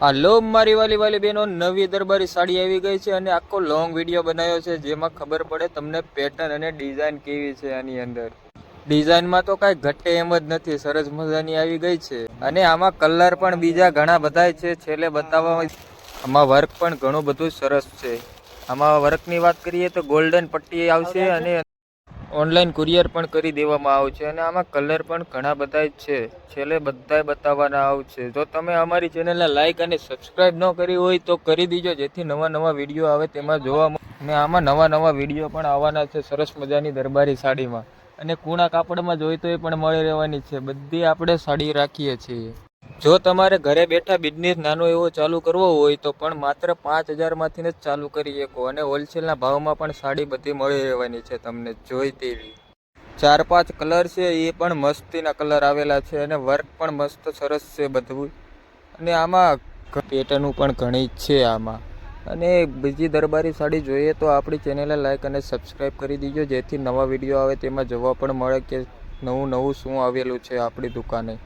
હાલો મારી વાલી વાલી બહેનો, નવી દરબારી સાડી આવી ગઈ છે અને આખો લોંગ વીડિયો બનાવ્યો છે જેમાં ખબર પડે તમને પેટર્ન અને ડિઝાઇન કેવી છે આની અંદર. ડિઝાઇનમાં તો કાંઈ ઘટે એમ જ નથી, સરસ મજાની આવી ગઈ છે. અને આમાં કલર પણ બીજા ઘણા બધા છે, છેલ્લે બતાવવા આમાં વર્ક પણ ઘણું બધું સરસ છે. આમાં વર્કની વાત કરીએ તો ગોલ્ડન પટ્ટી આવશે અને ઓનલાઈન કુરિયર પણ કરી દેવામાં આવશે અને આમાં કલર પણ ઘણા બધા છે. છેલ્લે બધાય બતાવવાના આવશે જો તમે અમારી ચેનલને લાઈક અને સબસ્ક્રાઇબ ન કરી હોય તો કરી દીજો, જેથી નવા નવા વીડિયો આવે તેમાં જોવા અને આમાં નવા નવા વીડિયો પણ આવવાના છે સરસ મજાની દરબારી સાડીમાં. અને કૂણા કાપડમાં જોઈ તો એ પણ મળી રહેવાની છે. બધી આપણે સાડી રાખીએ છીએ. જો તમારે ઘરે બેઠા બિઝનેસ નાનો એવો ચાલુ કરવો હોય તો પણ માત્ર પાંચ હજારમાંથી જ ચાલુ કરી શકો અને હોલસેલના ભાવમાં પણ સાડી બધી મળી રહેવાની છે તમને જોઈ તેવી. ચાર પાંચ કલર છે, એ પણ મસ્તીના કલર આવેલા છે અને વર્ક પણ મસ્ત સરસ છે બધું. અને આમાં પેટર્નું પણ ઘણી છે આમાં. અને બીજી દરબારી સાડી જોઈએ તો આપણી ચેનલને લાઈક અને સબસ્ક્રાઈબ કરી દીજો, જેથી નવા વીડિયો આવે તેમાં જોવા પણ મળે કે નવું નવું શું આવેલું છે આપણી દુકાને.